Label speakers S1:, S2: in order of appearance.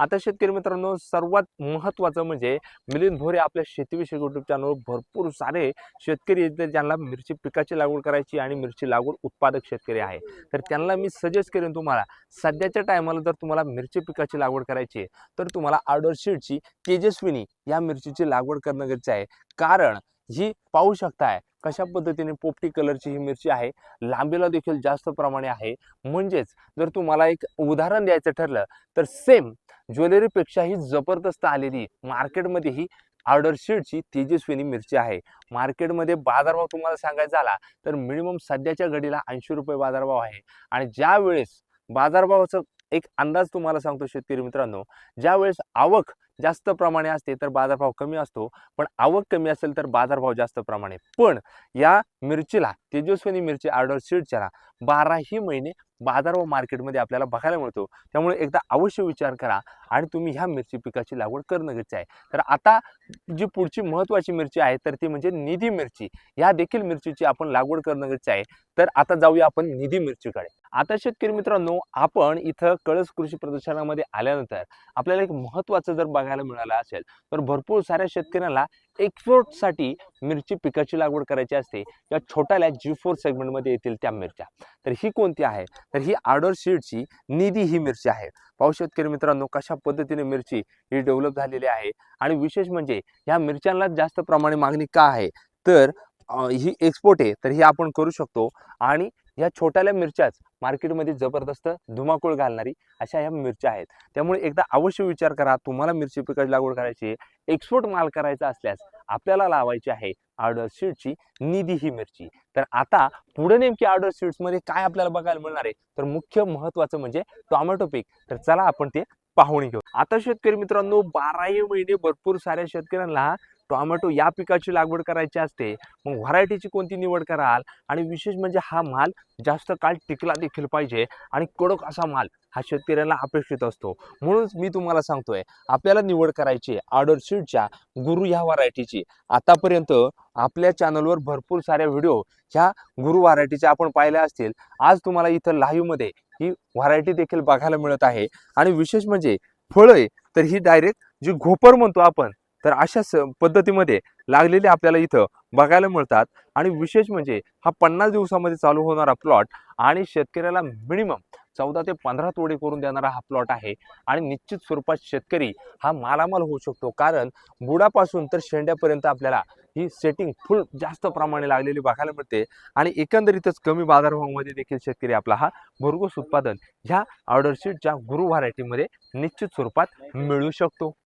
S1: आता शेतकरी मित्रांनो सर्वात महत्त्वाचं म्हणजे मिलिंद भोरे आपल्या शेतीविषयक युट्यूब चॅनलवर भरपूर सारे शेतकरी आहेत ज्यांना मिरची पिकाची लागवड करायची आणि मिरची लागवड उत्पादक शेतकरी आहे. तर त्यांना मी सजेस्ट करेन तुम्हाला सध्याच्या टायमाला जर तुम्हाला मिरची पिकाची लागवड करायची आहे तर तुम्हाला आर्डर शीटची तेजस्विनी या मिरचीची लागवड करणं गरजेचं आहे. कारण ही पाहू शकताय कशा पद्धतीने पोपटी कलरची ही मिरची आहे लांबीला देखील जास्त प्रमाणे आहे. म्हणजेच जर तुम्हाला एक उदाहरण द्यायचं ठरलं तर सेम ज्वेलरीपेक्षाही जबरदस्त आलेली मार्केटमध्ये ही ऑर्डर शीटची तेजस्विनी मिरची आहे. मार्केटमध्ये बाजारभाव तुम्हाला सांगायचा झाला तर मिनिमम सध्याच्या घडीला ऐंशी रुपये बाजारभाव आहे. आणि ज्या वेळेस बाजारभावाचं एक अंदाज तुम्हाला सांगतो शेतकरी मित्रांनो ज्या वेळेस आवक जास्त प्रमाणे असते तर बाजारभाव कमी असतो पण आवक कमी असेल तर बाजारभाव जास्त प्रमाणे. पण या मिरचीला तेजस्विनी मिरची ऑर्डर शीटच्या बाराही महिने बाजार व मार्केटमध्ये आपल्याला बघायला मिळतो. त्यामुळे एकदा अवश्य विचार करा आणि तुम्ही ह्या मिरची पिकाची लागवड करणं गरजेचं आहे. तर आता जी पुढची महत्त्वाची मिरची आहे तर ती म्हणजे निधी मिरची. ह्या देखील मिरचीची आपण लागवड करणं गरजेचं आहे. तर आता जाऊया आपण निधी मिरचीकडे. आता शेतकरी मित्रांनो आपण इथं कळस कृषी प्रदर्शनामध्ये आल्यानंतर आपल्याला एक महत्त्वाचं जर बघायला मिळालं असेल तर भरपूर साऱ्या शेतकऱ्यांना एक्सपोर्टसाठी मिरची पिकाची लागवड करायची असते या छोट्याल्या जी फोर सेगमेंटमध्ये येतील त्या मिरच्या. तर ही कोणती आहे? तर ही आर्डर शीटची निधी ही मिरची आहे. पाहू शेतकरी मित्रांनो कशा पद्धतीने मिरची ही डेव्हलप झालेली आहे आणि विशेष म्हणजे ह्या मिरच्यांना जास्त प्रमाणे मागणी का आहे? तर ही एक्सपोर्ट आहे तर ही आपण करू शकतो. आणि ह्या छोट्याल्या मिरच्याच मार्केटमध्ये जबरदस्त धुमाकूळ घालणारी अशा ह्या मिरच्या आहेत. त्यामुळे एकदा अवश्य विचार करा तुम्हाला मिरची पिकाची लागवड करायची आहे एक्सपोर्ट माल करायचा असल्यास आपल्याला लावायची आहे ऑर्डर शीटची निधी ही मिरची. तर आता पुढे नेमकी ऑर्डर शीट्समध्ये काय आपल्याला बघायला मिळणार आहे? तर मुख्य महत्त्वाचं म्हणजे टोमॅटो पीक. तर चला आपण ते पाहुणी घेऊ. आता शेतकरी मित्रांनो बाराही महिने भरपूर साऱ्या शेतकऱ्यांना टोमॅटो या पिकाची लागवड करायची असते मग व्हरायटीची कोणती निवड कराल? आणि विशेष म्हणजे हा माल जास्त काळ टिकला देखील पाहिजे आणि कडक असा माल हा शेतकऱ्यांना अपेक्षित असतो. म्हणूनच मी तुम्हाला सांगतोय आपल्याला निवड करायची ऑर्डर शीटच्या गुरु ह्या व्हरायटीची. आतापर्यंत आपल्या चॅनलवर भरपूर साऱ्या व्हिडिओ ह्या गुरु व्हरायटीच्या आपण पाहिल्या असतील. आज तुम्हाला इथं लाईव्हमध्ये ही व्हरायटी देखील बघायला मिळत आहे. आणि विशेष म्हणजे फळं आहे तर ही डायरेक्ट जी घोपर म्हणतो आपण तर अशा स पद्धतीमध्ये लागलेले आपल्याला इथं बघायला मिळतात. आणि विशेष म्हणजे हा पन्नास दिवसामध्ये चालू होणारा प्लॉट आणि शेतकऱ्याला मिनिमम चौदा ते पंधरा तोडे करून देणारा हा प्लॉट आहे. आणि निश्चित स्वरूपात शेतकरी हा मालामाल होऊ शकतो. कारण बुडापासून तर शेंड्यापर्यंत आपल्याला ही सेटिंग फुल जास्त प्रमाणे लागलेली बघायला मिळते. आणि एकंदरीतच कमी बाजारभावामध्ये देखील शेतकरी आपला हा भरघोस उत्पादन ह्या ऑर्डरशीटच्या गुरु व्हरायटीमध्ये निश्चित स्वरूपात मिळू शकतो.